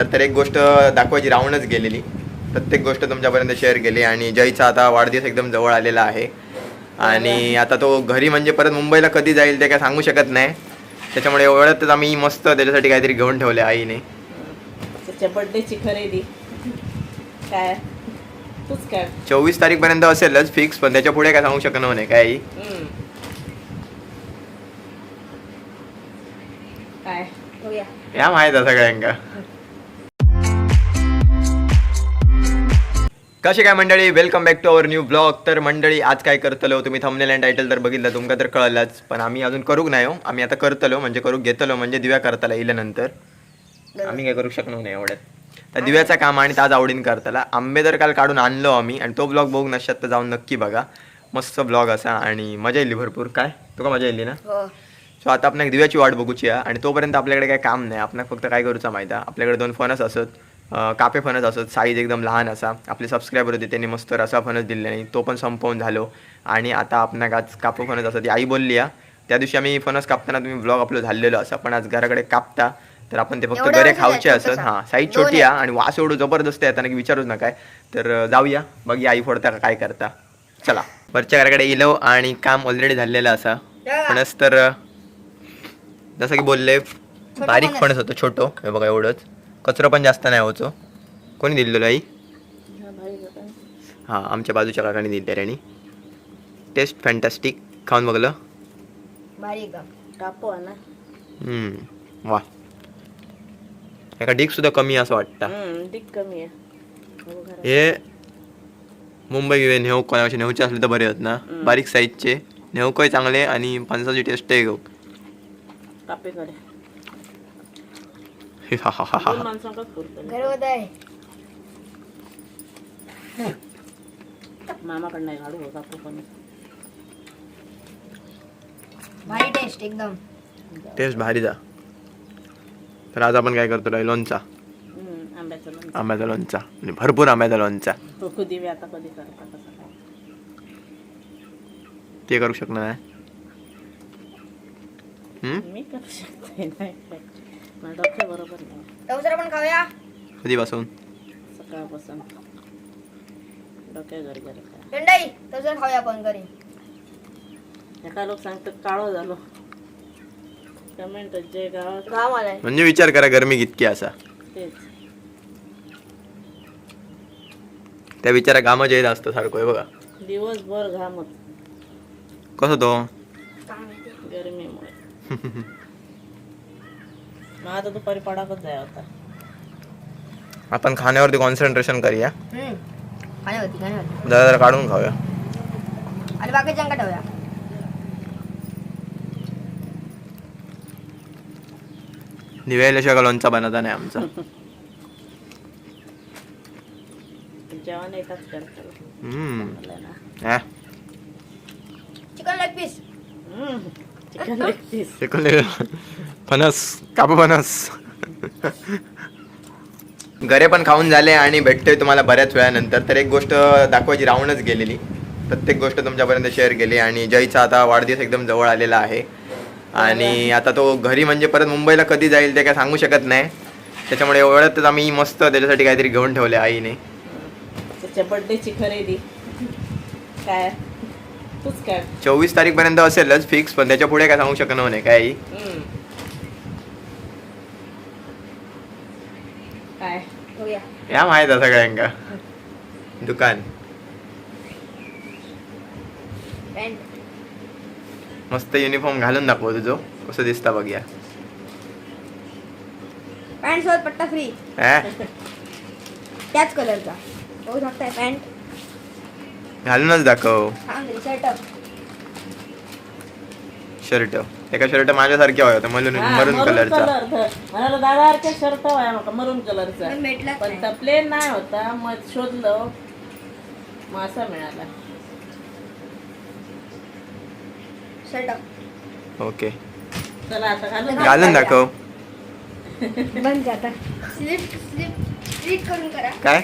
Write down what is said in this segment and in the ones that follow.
तर एक गोष्ट दाखवायची राहूनच गेलेली. प्रत्येक गोष्ट तुमच्यापर्यंत शेअर केली आणि जयचा आता वाढदिवस एकदम जवळ आलेला आहे. आणि आता तो घरी म्हणजे परत मुंबईला कधी जाईल ते काय सांगू शकत नाही. त्याच्यामुळे एवढ्यातच आम्ही मस्त त्याच्यासाठी काहीतरी घेऊन ठेवले आईने. त्याच्या बर्थडेची खरेदी. काय? तूच काय चोवीस तारीखपर्यंत असेलच फिक्स पण त्याच्या पुढे काय सांगू शकणार नाही काय. काय? बघूया या. माहीत सगळ्यांका. कसे काय मंडळी? Welcome back to our new blog तर मंडळी आज काय करतलो? तुम्ही थंबनेल अँड टायटल तर बघितलं तुमका तर कळलंच. पण आम्ही अजून करूक नाही हो. आम्ही आता करतलो म्हणजे करूक घेतलो म्हणजे दिव्या करताला येईल नंतर. आम्ही काय करू शकलो नाही एवढ्यात तर दिव्याचा काम आणि ताज आवडीन करताला. आंबे तर काल काढून आणलो आम्ही आणि तो ब्लॉग बघू नसतात तर जाऊन नक्की बघा. मस्त ब्लॉग असा आणि मजा येईल भरपूर. काय? तुका मजा येईल ना? हो. सो आता आपण दिव्याची वाट बघूची आणि तोपर्यंत आपल्याकडे काही काम नाही. आपण फक्त काय करूचा माहिती आपल्याकडे दोन फणस असत. कापे फणस असत साईज एकदम लहान असा. आपले सबस्क्रायबर होते त्यांनी मस्त रसा फणस दिले नाही तो पण संपवून झालो. आणि आता आपण आज कापू फणस असं ती आई बोलली आहे त्या दिवशी आम्ही फणस कापताना तुम्ही ब्लॉग अपलोड झालेलो असा पण आज घराकडे कापता तर आपण ते फक्त गरे असं खावचे काय असत? हां साईज छोटी आहे आणि वास एवढं जबरदस्त आहे त्यांना की विचारूच नका. तर अं, जाऊया बघ आई फोडता काय करता. चला. वरच्या घराकडे इलो आणि काम ऑलरेडी झालेलं असा. फणस तर जसं की बोलले बारीक फणस. फणस होतं छोटो. हे बघा एवढंच. कचरा पण जास्त नाही होतो कोणी दिलेलं आई हा. हां आमच्या बाजूच्या काकाने दिली त्याने टेस्ट फॅन्टॅस्टिक खाऊन बघलं. वा. एका डिक सुद्धा कमी असं वाटतं. घरात. हे मुंबई गेले नेऊ कोणाचे नेऊचे असले तर बरे होत ना. बारीक साईजचे नेऊकही चांगले आणि फणसाची टेस्ट आहे कापेकडे हा. हा हा हा दोन माणसांकाच पुरतं घरवत आहे मामाकडं नाही काढू हो कापू पण भारी टेस्ट एकदम टेस्ट भारी जा तर आज आपण काय करतो राय लोणचा हम्म, आंब्याचं लोणचं आंब्याचा लोणचा आणि भरपूर आंब्याचा लोणचा तो दिवे आता कधी करता कसं काय ते करू शकणार नाही हम्म? मी करू शकते नाही डॉक्टर बरोबर नाही टवसर पण खाऊया. कधीपासून? सकाळपासून. डोक्या घरी खाऊया पण घरी. एका लोक सांगतात काळो झालो. कमेंट जे घाम आलाय. म्हणजे विचार करा गरमी कितकी असा. तेच. त्या विचारा घामाच्या येत असतं सारखं आहे बघा. दिवसभर घाम होत. कसं तो. गरमीमुळे. मग आता दुपारी पडाकच जाय होता आपण खाण्यावरती कॉन्सन्ट्रेशन करूया. हम्म. खाण्यावरती खाण्यावरती. जरा जरा काढून खाऊया. आणि बाकीच्या ठेवूया? दिव्याशिवाय का लोणचा बनवता नाही आमचा. जेवण येतात करतो हम्म. ना. हा. चिकन लेग पीस फणस कापू फणस घरे पण खाऊन झाले आणि भेटतोय तुम्हाला बऱ्याच वेळानंतर. तर एक गोष्ट दाखवायची राहूनच गेलेली. प्रत्येक गोष्ट तुमच्यापर्यंत शेअर केली आणि जयचा आता वाढदिवस एकदम जवळ आलेला आहे. आणि आता तो घरी म्हणजे परत मुंबईला कधी जाईल ते काय सांगू शकत नाही. त्याच्यामुळे एवढ्यातच आम्ही मस्त त्याच्यासाठी काहीतरी घेऊन ठेवले आईने. त्याच्या बर्थडेची खरेदी. काय? तूच काय चोवीस तारीखपर्यंत असेलच फिक्स पण त्याच्या पुढे काय सांगू शकणार नाही हम्म. काय? बघूया. या माहीत आहे सगळ्यांका. दुकान. मस्त युनिफॉर्म घालून दाखव तुझो कसं दिसता बघ या. पॅन्ट सोबत पट्टा फ्री हा? त्याच कलरचा बघू शकताय पॅन्ट घालूनच दाखव. Shirt shirt. एका शर्ट माझ्यासारखे होता मरून मरून कलरचा कलर म्हणाला दादा शर्ट आहे मका मरून कलरचा पण प्लेन नाही. होता मग शोधलं. मग असा मिळाला. Shirt okay. चला आता घालून. घालून दाखव. बंद जाता स्लिप स्लिप स्लिप करून करा. काय?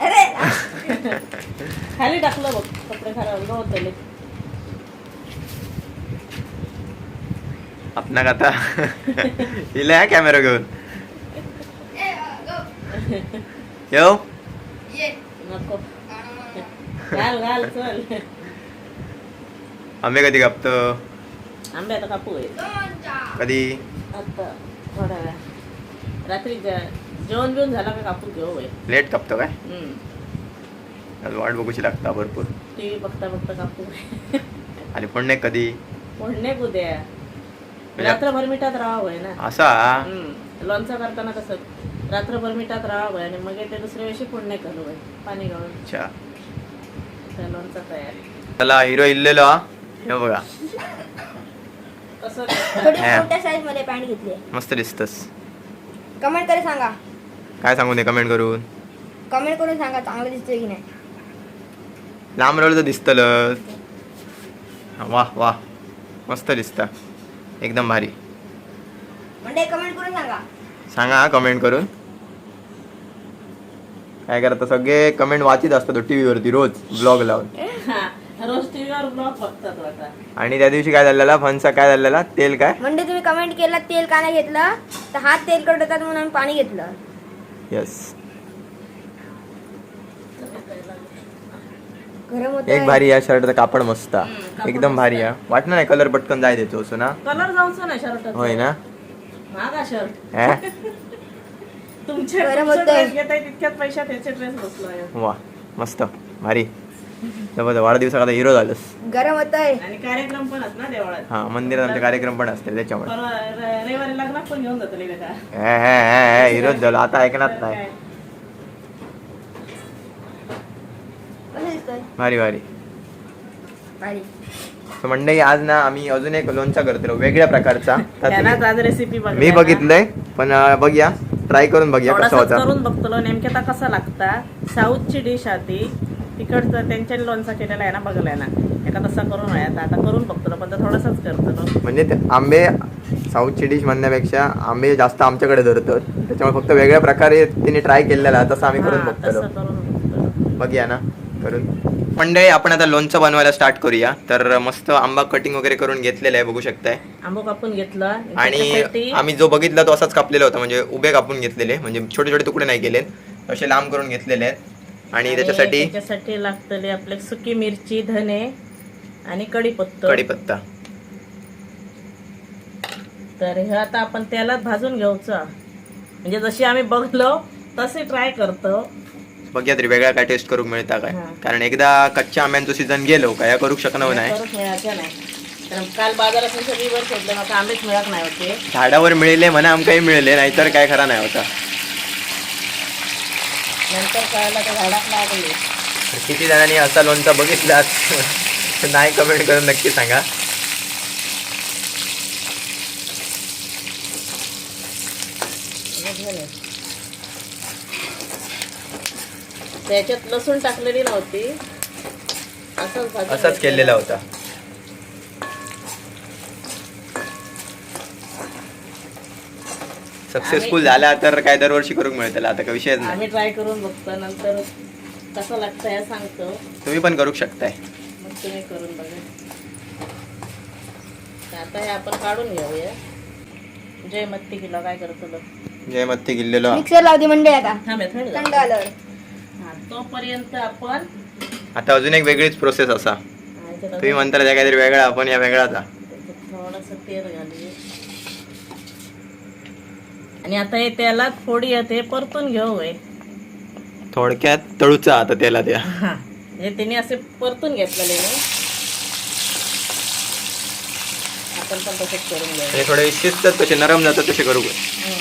अरे! खाली टाकलं बघ कपडे खराब होतले आपणाक आता हिला कॅमेरा घेऊन येऊ नको. घाल घाल चल. आंबे कधी कापतो? आंबे आता कापू आहे कधी? आता थोड्या वेळा रात्री जे- जेवण बिवून झाला का कापू घेऊ आहे लेट कापतो काय? टी आज वाट बघूची लागता भरपूर. व्ही बघता बघता कापू आणि पण नाही कधी. पुढणे उद्या. रात्रभर मिठात राहावं ना. असा. लोणचं करताना कसं? रात्रभर मिठात राहावं आणि मग ते दुसऱ्या दिवशी पुण्य करू आहे पाणी घालून. अच्छा. त्या लोणचं तयार. चला हिरो इल्लेलो हा. हे बघा. कसं थोडी. मोठ्या साईजमध्ये पॅन्ट घेतली मस्त दिसतस. कमेंट करे सांगा. काय सांगू दे कमेंट करून? कमेंट करून सांगा चांगलं दिसतोय की नाही? लांब राहिलं तर दिसतलं वा वा मस्त दिसता. एकदम भारी. म्हणजे कमेंट करून सांगा. सांगा कमेंट करून. काय करता सगळे कमेंट वाचित असतात टी व्हीवरती रोज ब्लॉग लावून. हा, रोज टीव्हीवर ब्लॉग बघतात आता. आणि त्या दिवशी काय झालेला? फणसा काय झालेला? तेल काय? म्हणजे तुम्ही कमेंट केला तेल का नाही घेतलं? तर हात तेल कडतात म्हणून आम्ही पाणी घेतलं. येस गरम होत एक भारी या शर्टचा कापड मस्त. हा. एकदम भारी आहे. वाटणार नाही कलर पटकन जाय देतो असं ना? कलर जाऊच ना शर्ट होय ना? मागा शर्ट हे? तुमचे बरं तितक्यात पैशात त्याचे ड्रेस बसलोय. वा मस्त. भारी. जबरदस्त. वाढदिवसात आता हिरो झालंस. गरम होतंय आणि कार्यक्रम पण असत ना देवळात. हा मंदिरात आमचे कार्यक्रम पण असतील त्याच्यामुळे. परवा र- रविवारी लग्नात पण घेऊन जातो का हे, हे, हे, हे, हिरोच झालो. आता ऐकणार नाही. काय? कसं दिसतोय भारी भारी. भारी. मंडळी आज ना आम्ही अजून एक लोणचा करतो वेगळ्या प्रकारचा. तर त्यालाच तुम्ही- आज रेसिपी मी बघितलंय पण अं, बघूया. ट्राय करून बघूया कसा थोडासाच होता. करून बघतो नेमके आता कसा लागता. साऊथची डिश आधी. तिकडचं त्यांच्या लोणचा केलेला आहे ना बघलाय ना. एका तसा करून आहे. आता आता करून बघतो पण तो थोडासाच करतो म्हणजे ते आंबे साऊथची डिश म्हणण्यापेक्षा आंबे जास्त आमच्याकडे धरतात. त्याच्यामुळे फक्त वेगळ्या प्रकारे तिने ट्राय केलेला तसं आम्ही करून बघतो बघूया ना करून. मंडळी आपण आता लोणचं बनवायला स्टार्ट करूया. तर मस्त आंबा कटिंग वगैरे करून घेतलेला आहे बघू शकताय. आंबो कापून घेतला. आणि आम्ही जो बघितला तो असाच कापलेला होता. म्हणजे उभे कापून घेतलेले. म्हणजे छोटे छोटे तुकडे नाही केले असे लांब करून घेतलेले आहेत. आणि त्याच्यासाठी? त्याच्यासाठी लागतले आपले सुकी मिरची धने आणि कढीपत्ता. कढीपत्ता. तर हे आता आपण तेलात भाजून घ्यायचं. म्हणजे जशी आम्ही बघलो तसे ट्राय करतो. बघूया तरी वेगळ्या काय टेस्ट करूक मिळता काय? हा. कारण एकदा कच्च्या आंब्यांचं सीझन गेलो काय या करूक शकणार नाही. करूच मिळायचं नाही कारण काल बाजारात मी सगळी वर शोधलं आता आंबेच मिळत नाही होते. झाडावर मिळेले म्हणा आमकाही मिळेले नाहीतर काय खरा नाही होता. नंतर तर झाडात लागले किती जणांनी असा लोणचा बघितला नाही कमेंट करून नक्की सांगा. त्याच्यात लसूण टाकलेली नव्हती असंच. केलेला होता सक्सेसफुल झाला तर काय दरवर्षी करूक मिळतं आता काय विषयच नाही. आम्ही ट्राय करून बघतो नंतर कसं लागतं हे सांगतो. तुम्ही पण करू शकताय. मग तुम्ही करून बघा. आता हे आपण काढून घेऊया. जय मत्ती किलो काय करतो जय मत्ती किल्लेलो. मिक्सर लावते मंडळी आता. थांब थंड थंड झालं. आल्यावर हा, तोपर्यंत आपण आता अजून एक वेगळीच प्रोसेस असा. तुम्ही म्हणता त्या काहीतरी वेगळा आपण या वेगळाचा. थोडंसं तेल घालूया. आणि आता हे तेलात फोडी येते परतून घेऊ हे. थोडक्यात तळूचा आता त्याला त्या हा. म्हणजे तिने असे परतून घेतलेले आपण पण तसंच करून घेऊ. आणि थोडे शिजतात तसे नरम जातात तसे करू. हं.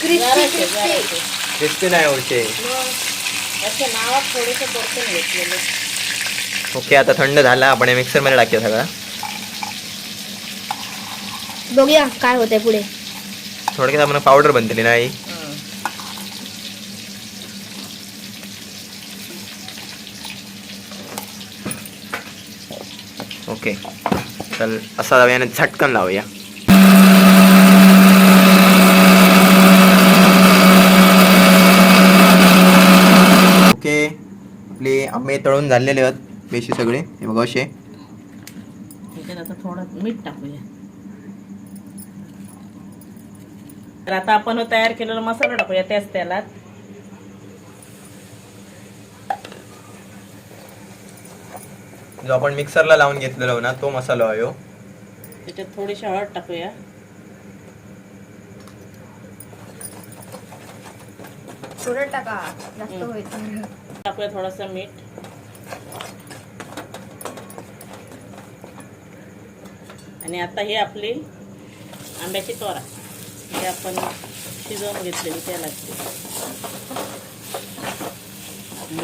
क्रिस्पी जरासे, क्रिस्पी. जरासे. क्रिस्पी नाही होते. मग नावात थोडेसे परतून घेतलेले. ओके आता थंड झाला. आपण मिक्सरमध्ये टाकूया सगळा. बघूया काय होतंय पुढे. थोडक्यात आपण पावडर बनतेली नाही ओके चल असा याने झटकन लावूया. ओके आपले आंबे तळून झालेले आहेत बेशी सगळे. हे बघा असे. थोडं मीठ टाकूया. तर आता आपण तयार केलेला मसाला टाकूया त्याच तेलात. जो आपण मिक्सरला लावून घेतलेला हो ना तो मसाला आयो हो. त्याच्यात थोडीशी हळद टाकूया. टाकूया थोडंसं मीठ. आणि आता हे आपली आंब्याची तोरा. जी आपण शिजवून घेतलेली त्या लागते.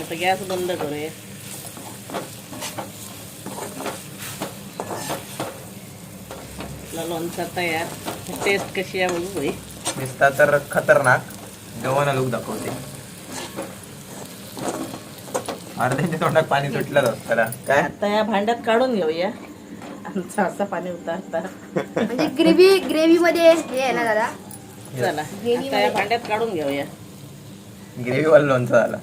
आता गॅस बंद करूया. आपला लोणचा तयार. टेस्ट कशी आहे बघू बाई. दिसता तर खतरनाक. जेवण लुक दाखवते. अर्ध्यांच्या तोंडात पाणी सुटलं त्याला काय? आता या भांड्यात काढून घेऊया. पाणी उतारता. म्हणजे ग्रेव्ही ग्रेव्ही मध्ये हे आहे ना दादा? चला Gravy आता या मध्ये- भांड्यात काढून घेऊया. ग्रेव्ही वाला लोणचं झाला.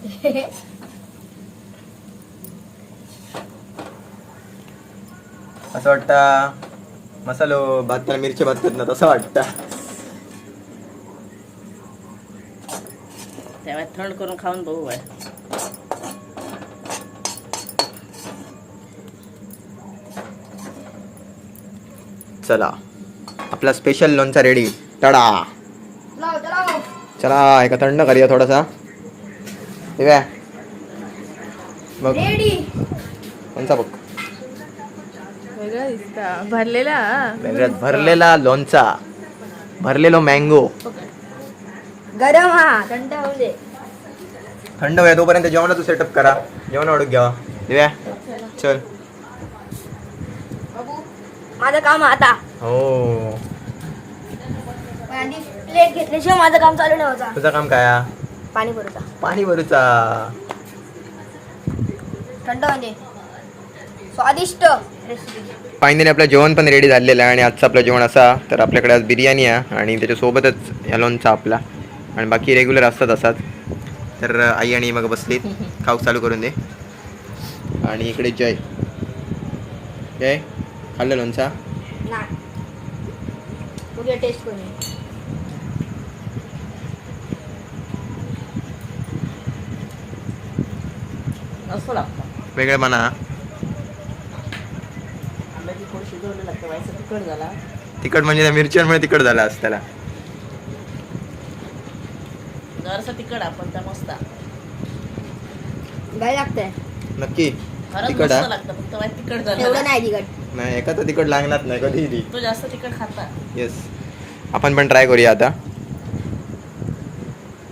असं वाटतं मसालो भात मिरची भात करत ना तसं वाटतं. तेव्हा थंड करून खाऊन बघू बाय चला. आपला स्पेशल लोणचा रेडी तडा चला एका थंड करूया थोडासा. काय बघ. रेडी कोणचा बघ? भरलेला वेगळ्यात भरलेला लोणचा भरलेलो मँगो गरम हा. थंड होऊ दे. थंड होया तोपर्यंत जेवणाचं सेटअप करा. जेवण वाढून घ्यावा. दिव्या चल. माझं काम आता. हो. प्लेट घेतल्याशिवाय माझं काम चालू नव्हतं तुझं काम काय? पाणी भरूचा. पाणी भरूचा. थंड होणे स्वादिष्ट रेसिपी फायनली आपलं जेवण पण रेडी झालेलं आहे आणि आजचं आपलं जेवण असा तर आपल्याकडे आज बिर्याणी आहे आणि त्याच्यासोबतच या लोणचा आपला. आणि बाकी रेग्युलर असतात असतात तर आई आणि मग बसलीत. खाऊ चालू करून दे. आणि इकडे जय. जय. खाल्लं लोणचा? उद्या टेस्ट करून असं लागतं. वेगळे म्हणा. आंब्याची थोडी शिजवली लागते व्हायचं तिखट झाला. तिखट म्हणजे त्या मिरच्यांमुळे तिखट झाला असं त्याला. जरासं तिखट आपण त्या मस्त. काय लागतंय. नक्की. खरंच तिखट मस्त हा? लागतं फक्त व्हाय तिखट एवढं झालं नाही तिकट नाही एका तर तिखट लागणार नाही कधी तो जास्त तिखट खाता. येस आपण पण ट्राय करूया आता.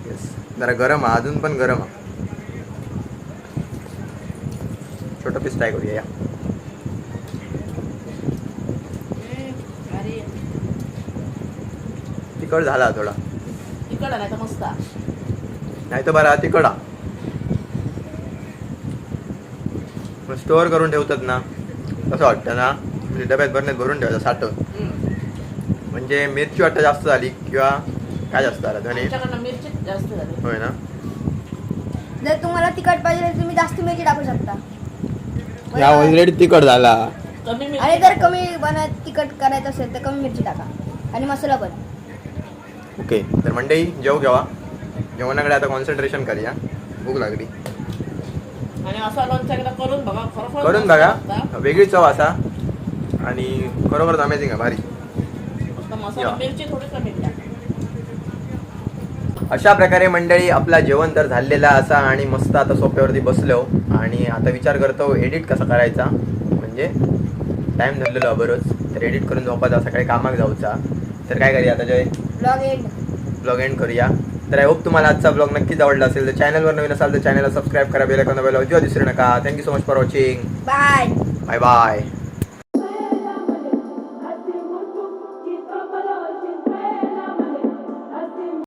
येस जरा गरम हा अजून पण गरम हा छोटं पीस ट्राय करूया या. तिखट झाला थोडा. नाही तर मस्त. नाही तर बरा हा स्टोअर करून ठेवतात ना. कसं वाटतं ना म्हणजे डब्यात भरण्यात भरून ठेवायचं साठवून. म्हणजे मिरची वाटतं जास्त झाली किंवा काय जास्त धने आमच्याकडनं मिरची जास्त झाली. होय ना? जर तुम्हाला तिखट पाहिजे तर तुम्ही जास्त मिरची टाकू शकता. या ऑलरेडी तिखट झाला. कमी आणि जर कमी बनत तिखट करायचं असेल तर कमी मिरची टाका. आणि मसाला पण. ओके तर मंडळी जेव घ्यावा जेवणाकडे आता कॉन्सन्ट्रेशन करूया. भूक लागली. आणि असा लोणचा एकदा करून बघा खरोखर करून बघा. वेगळी चव असा. आणि खरोखरच अमेझिंग आहे भारी. फक्त मसाला या. मिरची थोडी कमी द्या. अशा प्रकारे मंडळी आपला जेवण तर झालेला असा आणि मस्त आता सोप्यावरती बसलो. आणि आता विचार करतो एडिट कसा करायचा? म्हणजे टाइम धरलेलो बरोच. तर एडिट करून झोपायचा सकाळी कामाक जाऊचा. तर काय करूया आता Jay? Blog end blog end करूया. तर आय होप तुम्हाला आजचा ब्लॉग नक्कीच आवडला असेल. तर चॅनलवर नवीन असाल तर चॅनलला सबस्क्राईब करा बेल आयकॉन अजिबात विसरू नका. Thank you so much for watching bye bye bye